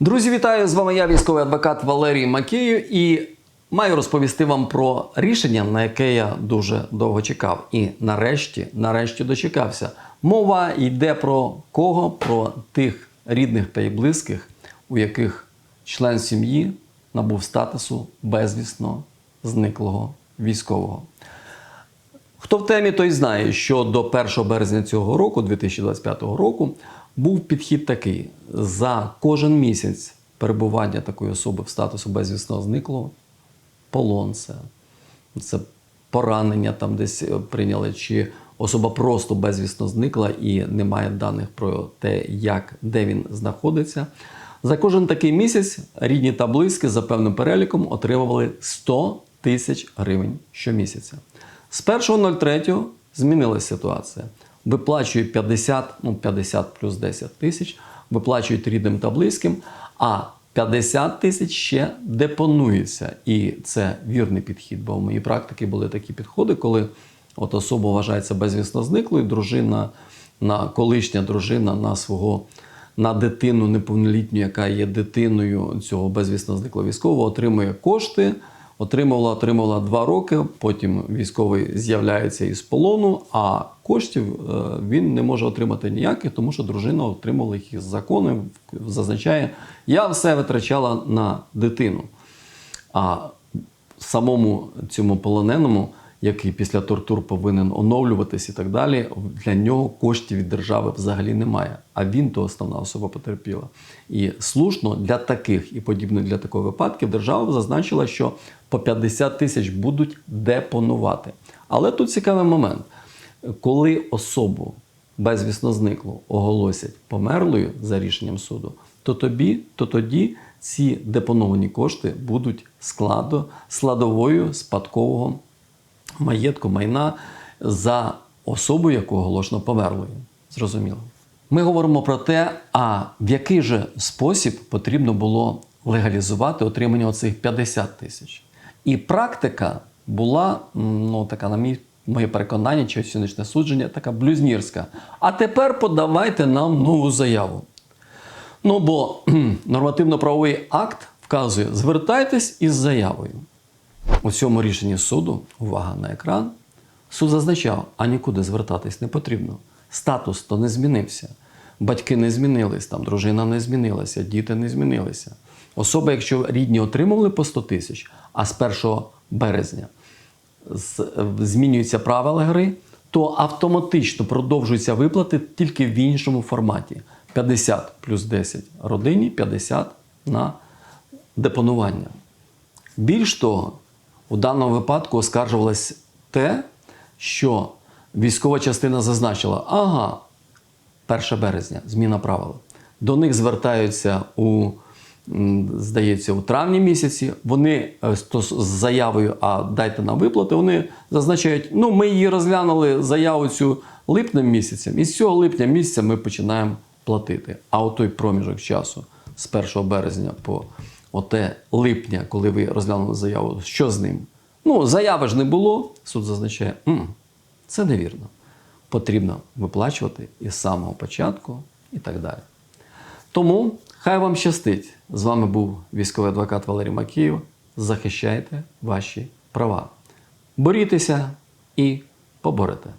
Друзі, вітаю! З вами я, військовий адвокат Валерій Макеєв, і маю розповісти вам про рішення, на яке я дуже довго чекав. І нарешті, нарешті дочекався. Мова йде про кого? Про тих рідних та й близьких, у яких член сім'ї набув статусу безвісно зниклого військового. Хто в темі, той знає, що до 1 березня цього року, 2025 року, був підхід такий: за кожен місяць перебування такої особи в статусу безвісно зниклого, полон це, це поранення там десь е, прийняли, чи особа просто безвісно зникла і немає даних про те, як, де він знаходиться. За кожен такий місяць рідні та близькі за певним переліком отримували 100 тисяч гривень щомісяця. З 1.03 змінилася ситуація. Виплачують 50, ну 50 плюс 10 тисяч, виплачують рідним та близьким, а 50 тисяч ще депонується. І це вірний підхід, бо в моїй практиці були такі підходи, коли от особа вважається безвісно зниклою, дружина на колишня дружина на свого на дитину неповнолітню, яка є дитиною цього безвісно зниклого військового, отримує кошти. Отримувала, отримувала два роки. Потім військовий з'являється із полону, а коштів е, він не може отримати ніяких, тому що дружина отримала їх із закону. Зазначає, я все витрачала на дитину. А самому цьому полоненому, який після тортур повинен оновлюватись і так далі, для нього коштів від держави взагалі немає. А він то основна особа потерпіла. І слушно для таких і подібних для таких випадків держава зазначила, що по 50 тисяч будуть депонувати. Але тут цікавий момент, коли особу безвісно зниклу оголосять померлою за рішенням суду, то тобі, то тоді ці депоновані кошти будуть складо, складовою спадкового маєтку майна за особу, яку оголошено померлою. Зрозуміло. Ми говоримо про те, а в який же спосіб потрібно було легалізувати отримання оцих 50 тисяч. І практика була, ну така, на мій моє переконання, чи сьогоднішнє судження, така блюзнірська. А тепер подавайте нам нову заяву. Ну бо нормативно-правовий акт вказує: звертайтесь із заявою. У цьому рішенні суду, увага на екран, суд зазначав, а нікуди звертатись не потрібно. Статус то не змінився. Батьки не змінились, там дружина не змінилася, діти не змінилися. Особа, якщо рідні отримували по 100 тисяч, а з 1 березня змінюються правила гри, то автоматично продовжуються виплати тільки в іншому форматі: 50 плюс 10 родині, 50 на депонування. Більш того, у даному випадку оскаржувалось те, що військова частина зазначила, ага, 1 березня, зміна правил. До них звертаються у, здається, у травні місяці. Вони е, з- заявою, а дайте нам виплати, вони зазначають, ну, ми її розглянули заяву цю липнем місяцем, і з цього липня місяця ми починаємо платити. А у той проміжок часу з 1 березня по оте липня, коли ви розглянули заяву, що з ним? Ну, заяви ж не було, суд зазначає, «М, це невірно. Потрібно виплачувати із самого початку і так далі. Тому хай вам щастить. З вами був військовий адвокат Валерій Макіїв. Захищайте ваші права. Борітеся і поборете.